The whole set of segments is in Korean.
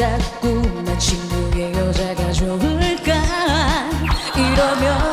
자꾸만 친구의 여자가 좋을까? 이러면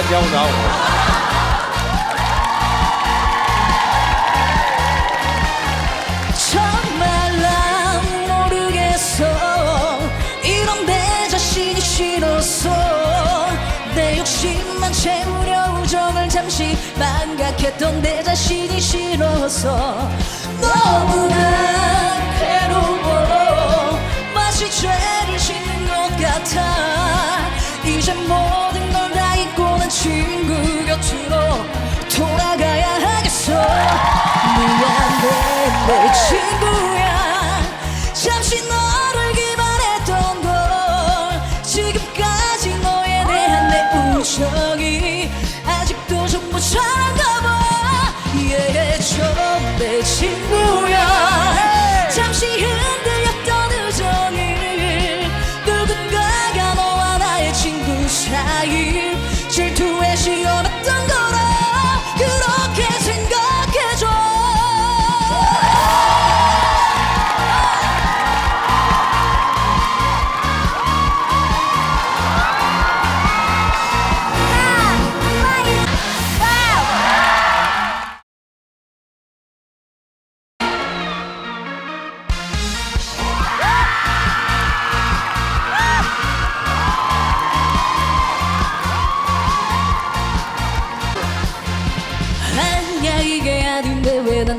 니하고 나하고 정말 난 모르겠어. 이런 내 자신이 싫어서 내 욕심만 채우려 우정을 잠시 망각했던 내 자신이 싫어서. 너무나 괴로워. 마치 죄를 짓는 것 같아. 이제 난 친구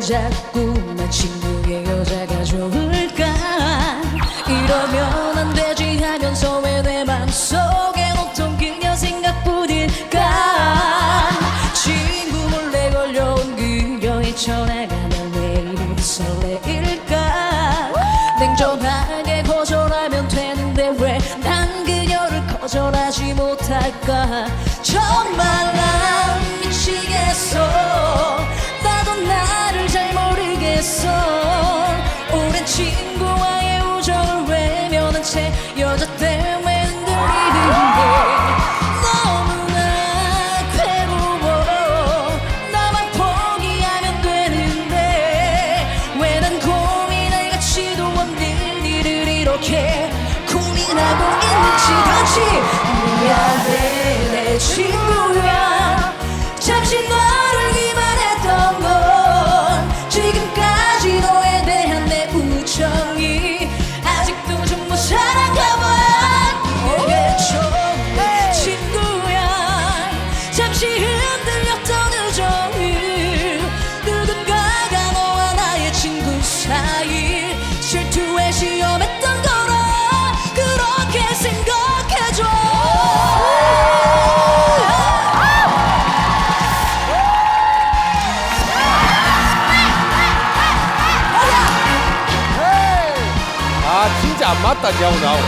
자꾸만 친구의 여자가 좋을까? 이러면 안 되지 하면서 왜 내 맘속에 온통 그녀 생각뿐일까? 친구 몰래 걸려온 그녀의 전화가 난왜 이리 설레일까? 냉정하게 거절하면 되는데 왜 난 그녀를 거절하지 못할까 친구와의 우정을 외면한 채 여자 때문에 흔들리는데 너무나 괴로워. 나만 포기하면 되는데 왜 난 고민할 가치도 없는 일을 이렇게 고민하고 있는지. 같이 미안해 내 친구 다 니하고 나하고.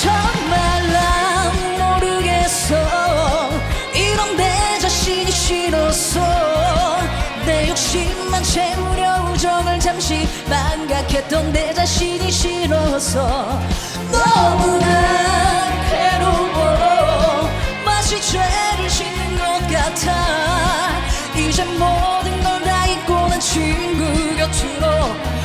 정말 난 모르겠어. 이런 내 자신이 싫어서. 내 욕심만 채우려 우정을 잠시 망각했던 내 자신이 싫어서. 너무나 괴로워. 마치 죄를 짓는 것 같아. 이제 모든 걸 친구 곁으로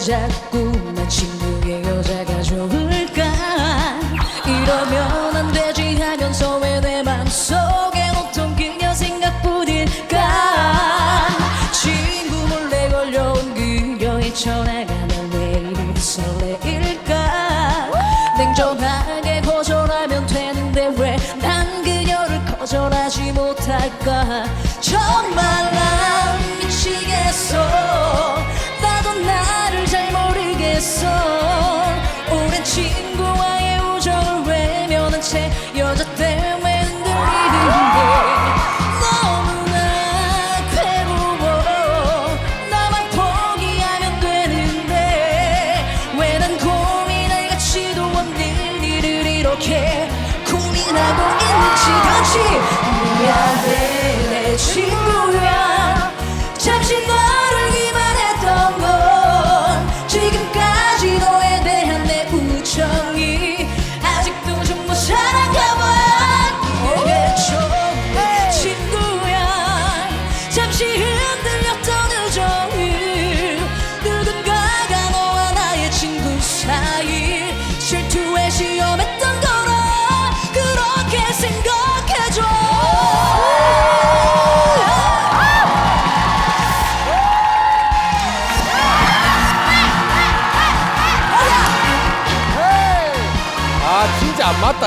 자꾸 나 친구의 여자가 좋을까? 이러면 안 되지 하면서 왜 내 맘속에 온통 그녀 생각뿐일까? 친구 몰래 걸려온 그녀의 전화가 날왜 이리 설레일까? 냉정하게 거절하면 되는데 왜 난 그녀를 거절하지 못할까? 정말 情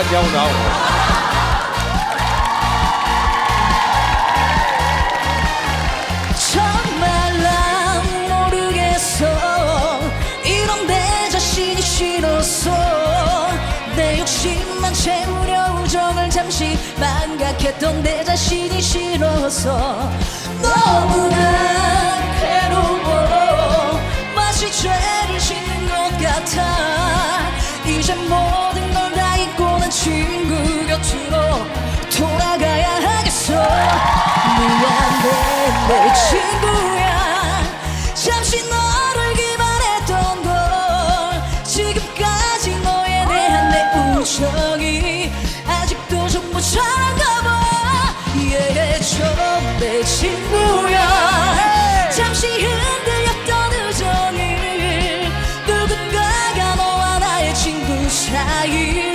왔냐고 나오고. 정말 난 모르겠어. 이런 내 자신이 싫어, 내 욕심만 채우려 우정을 잠시 망각했던 내 자신이 싫어서. 너무나 괴로워. 마치 죄를 짓는 것 같아. 이젠 뭐 雨。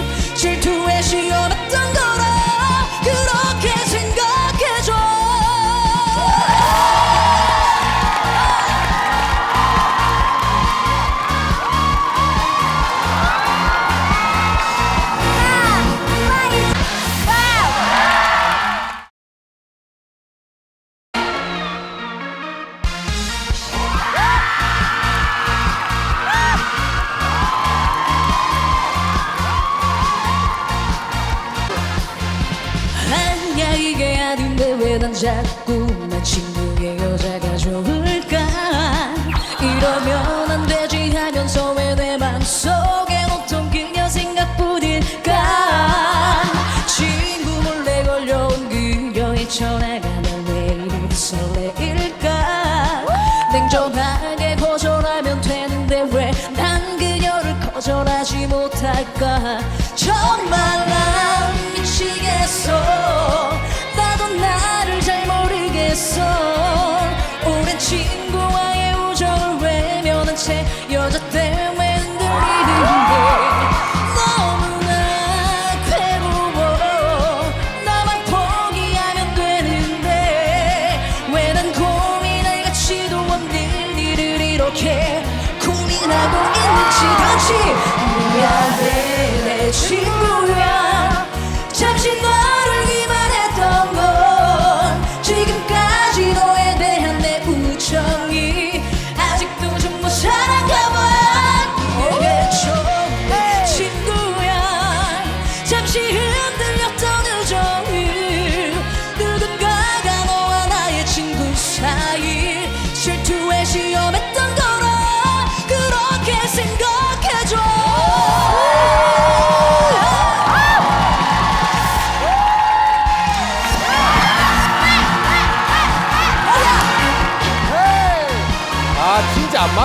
Джеку начинка. 친구와의 우정을 외면한 채 여자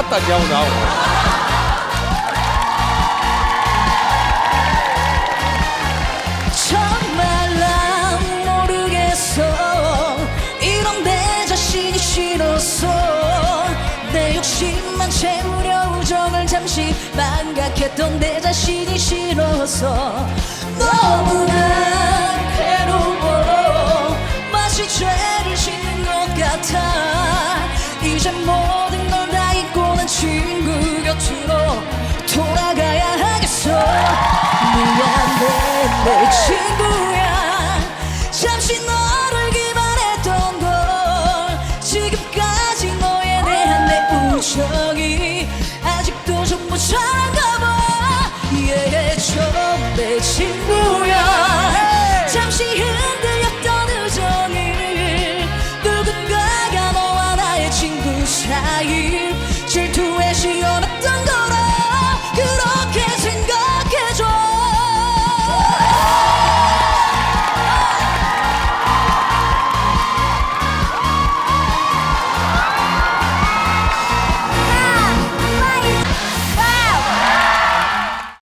맞다 니하고 나하고. 정말 난 모르겠어. 이런 내 자신이 싫어, 내 욕심만 채우려 우정을 잠시 망각했던 내 자신이 싫어, 너무나 괴로워. 마치 죄를 짓는 것 같아. 이제 뭐 친구 곁으로